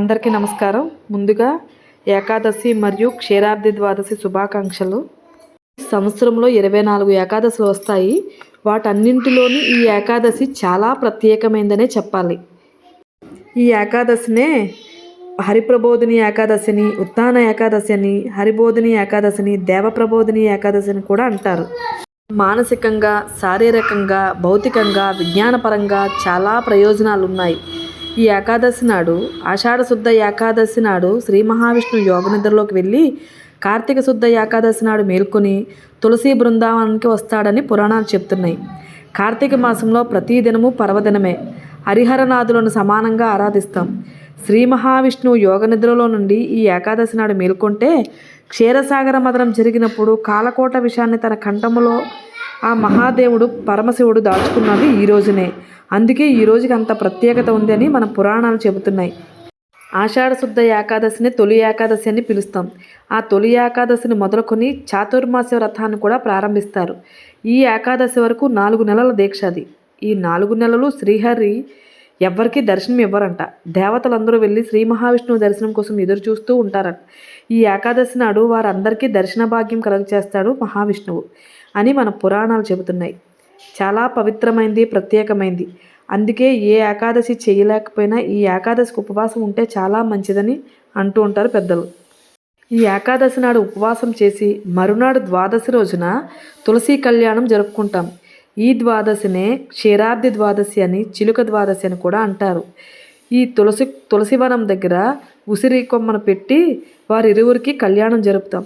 అందరికీ నమస్కారం. ముందుగా ఏకాదశి మరియు క్షీరాబ్ది ద్వాదశి శుభాకాంక్షలు. సంవత్సరంలో ఇరవై నాలుగు ఏకాదశులు వస్తాయి. వాటన్నింటిలోని ఈ ఏకాదశి చాలా ప్రత్యేకమైందనే చెప్పాలి. ఈ ఏకాదశినే హరిప్రబోధిని ఏకాదశిని ఉత్తాన ఏకాదశి అని హరిబోధిని ఏకాదశిని దేవప్రబోధిని ఏకాదశి అని కూడా అంటారు. మానసికంగా శారీరకంగా భౌతికంగా విజ్ఞానపరంగా చాలా ప్రయోజనాలు ఉన్నాయి ఈ ఏకాదశి నాడు ఆషాఢశుద్ధ ఏకాదశి నాడు శ్రీ మహావిష్ణువు యోగ నిద్రలోకి వెళ్ళి కార్తీక శుద్ధ ఏకాదశి నాడు మేల్కొని తులసి బృందావనానికి వస్తాడని పురాణాలు చెప్తున్నాయి. కార్తీక మాసంలో ప్రతి దినము పర్వదినమే. హరిహరనాథులను సమానంగా ఆరాధిస్తాం. శ్రీ మహావిష్ణువు యోగ నిద్రలో నుండి ఈ ఏకాదశి నాడు మేల్కొంటే క్షీరసాగర మదనం జరిగినప్పుడు కాలకోట విషయాన్ని తన కంఠములో ఆ మహాదేవుడు పరమశివుడు దాచుకున్నది ఈ రోజునే. అందుకే ఈ రోజుకి అంత ప్రత్యేకత ఉంది అని మన పురాణాలు చెబుతున్నాయి. ఆషాఢశుద్ధ ఏకాదశిని తొలి ఏకాదశి అని పిలుస్తాం. ఆ తొలి ఏకాదశిని మొదలుకొని చాతుర్మాస వ్రతాన్ని కూడా ప్రారంభిస్తారు. ఈ ఏకాదశి వరకు నాలుగు నెలల దీక్ష అది. ఈ నాలుగు నెలలు శ్రీహరి ఎవ్వరికీ దర్శనం ఇవ్వరంట. దేవతలందరూ వెళ్ళి శ్రీ మహావిష్ణువు దర్శనం కోసం ఎదురు చూస్తూ ఉంటారట. ఈ ఏకాదశి నాడు వారందరికీ దర్శన భాగ్యం కలుగచేస్తాడు మహావిష్ణువు అని మన పురాణాలు చెబుతున్నాయి. చాలా పవిత్రమైంది ప్రత్యేకమైంది. అందుకే ఏ ఏకాదశి చేయలేకపోయినా ఈ ఏకాదశికి ఉపవాసం ఉంటే చాలా మంచిదని అంటూ ఉంటారు పెద్దలు. ఈ ఏకాదశి నాడు ఉపవాసం చేసి మరునాడు ద్వాదశి రోజున తులసి కళ్యాణం జరుపుకుంటాం. ఈ ద్వాదశినే క్షీరాబ్ది ద్వాదశి అని చిలుక ద్వాదశి అని కూడా అంటారు. ఈ తులసి తులసివనం దగ్గర ఉసిరి కొమ్మను పెట్టి వారి ఇరువురికి కళ్యాణం జరుపుతాం.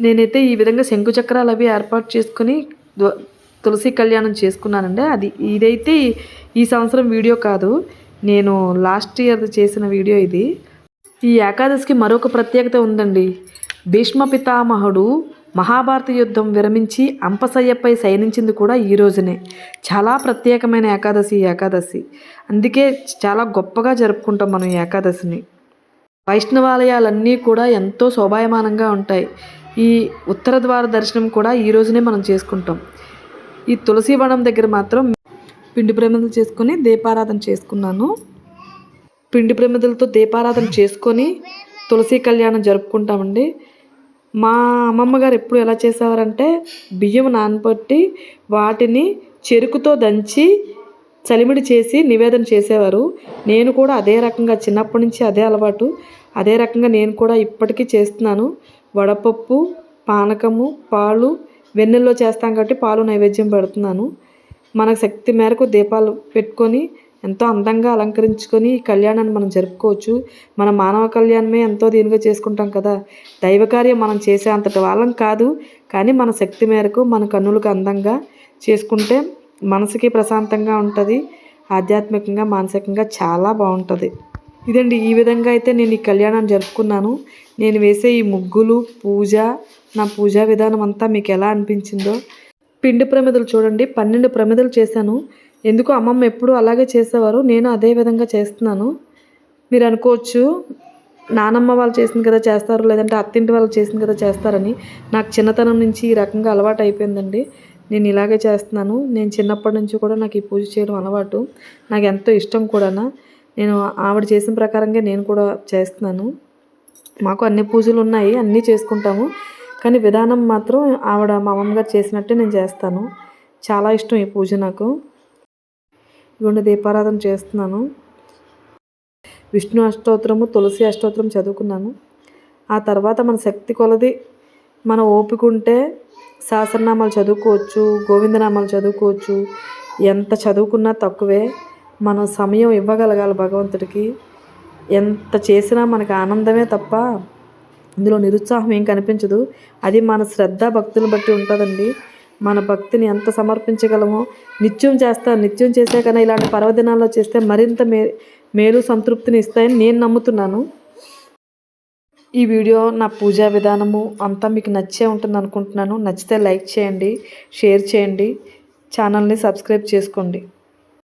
నేనైతే ఈ విధంగా శంకుచక్రాలు అవి ఏర్పాటు చేసుకుని తులసి కళ్యాణం చేసుకున్నానండి. అది ఇదైతే ఈ సంవత్సరం వీడియో కాదు. నేను లాస్ట్ ఇయర్ చేసిన వీడియో ఇది. ఈ ఏకాదశికి మరొక ప్రత్యేకత ఉందండి. భీష్మ పితామహుడు మహాభారత యుద్ధం విరమించి అంపసయ్యపై శయనించింది కూడా ఈ రోజునే. చాలా ప్రత్యేకమైన ఏకాదశి ఏకాదశి. అందుకే చాలా గొప్పగా జరుపుకుంటాం మనం ఏకాదశిని. వైష్ణవాలయాలన్నీ కూడా ఎంతో శోభాయమానంగా ఉంటాయి. ఈ ఉత్తర ద్వార దర్శనం కూడా ఈ రోజునే మనం చేసుకుంటాం. ఈ తులసి వనం దగ్గర మాత్రం పిండి ప్రమిదలు చేసుకొని దీపారాధన చేసుకున్నాను. పిండి ప్రమిదలతో దీపారాధన చేసుకొని తులసి కళ్యాణం జరుపుకుంటామండి. మా అమ్మమ్మ గారు ఎప్పుడు ఎలా చేసేవారంటే బియ్యం నానబట్టి వాటిని చెరుకుతో దంచి చలిమిడి చేసి నివేదన చేసేవారు. నేను కూడా అదే రకంగా చిన్నప్పటి నుంచి అదే అలవాటు. అదే రకంగా నేను కూడా ఇప్పటికీ చేస్తున్నాను. వడపప్పు పానకము పాలు వెన్నెల్లో చేస్తాం కాబట్టి పాలు నైవేద్యం పెడుతున్నాను. మనకు శక్తి మేరకు దీపాలు పెట్టుకొని ఎంతో అందంగా అలంకరించుకొని ఈ కళ్యాణాన్ని మనం జరుపుకోవచ్చు. మన మానవ కళ్యాణమే ఎంతో దీనిగా చేసుకుంటాం కదా. దైవ కార్యం మనం చేసే అంతటి వాళ్ళం కాదు. కానీ మన శక్తి మేరకు మన కన్నులకు అందంగా చేసుకుంటే మనసుకి ప్రశాంతంగా ఉంటుంది. ఆధ్యాత్మికంగా మానసికంగా చాలా బాగుంటుంది. ఇదండి ఈ విధంగా అయితే నేను ఈ కళ్యాణాన్ని జరుపుకున్నాను. నేను వేసే ఈ ముగ్గులు పూజ నా పూజా విధానం అంతా మీకు ఎలా అనిపించిందో. పిండి ప్రమిదలు చూడండి పన్నెండు ప్రమిదలు చేశాను. ఎందుకు అమ్మమ్మ ఎప్పుడూ అలాగే చేసేవారు నేను అదే విధంగా చేస్తున్నాను. మీరు అనుకోవచ్చు నానమ్మ వాళ్ళు చేసింది కదా చేస్తారు లేదంటే అత్తింటి వాళ్ళు చేసింది కదా చేస్తారని నాకు చిన్నతనం నుంచి ఈ రకంగా అలవాటు అయిపోయిందండి. నేను ఇలాగే చేస్తున్నాను. నేను చిన్నప్పటి నుంచి కూడా నాకు ఈ పూజ చేయడం అలవాటు. నాకు ఎంతో ఇష్టం కూడా నేను ఆవిడ చేసిన ప్రకారంగా నేను కూడా చేస్తున్నాను. మాకు అన్ని పూజలు ఉన్నాయి అన్నీ చేసుకుంటాము. కానీ విధానం మాత్రం ఆవిడ మా అమ్మమ్మ గారు చేసినట్టే నేను చేస్తాను. చాలా ఇష్టం ఈ పూజ నాకు. ఇటువంటి దీపారాధన చేస్తున్నాను. విష్ణు అష్టోత్తరము తులసి అష్టోత్తరం చదువుకున్నాను. ఆ తర్వాత మన శక్తి కొలది మన ఓపిక ఉంటే సహస్రనామాలు చదువుకోవచ్చు గోవిందనామాలు చదువుకోవచ్చు. ఎంత చదువుకున్నా తక్కువే. మనం సమయం ఇవ్వగలగాలి భగవంతుడికి. ఎంత చేసినా మనకు ఆనందమే తప్ప ఇందులో నిరుత్సాహం ఏం కనిపించదు. అది మన శ్రద్ధ భక్తులు బట్టి ఉంటుందండి. మన భక్తిని ఎంత సమర్పించగలమో నిత్యం చేస్తా నిత్యం చేసే కన్నా ఇలాంటి పర్వదినాల్లో చేస్తే మరింత మే మేలు సంతృప్తిని ఇస్తాయని నేను నమ్ముతున్నాను. ఈ వీడియో నా పూజా విధానము అంతా మీకు నచ్చే ఉంటుంది అనుకుంటున్నాను. నచ్చితే లైక్ చేయండి షేర్ చేయండి ఛానల్ని సబ్స్క్రైబ్ చేసుకోండి.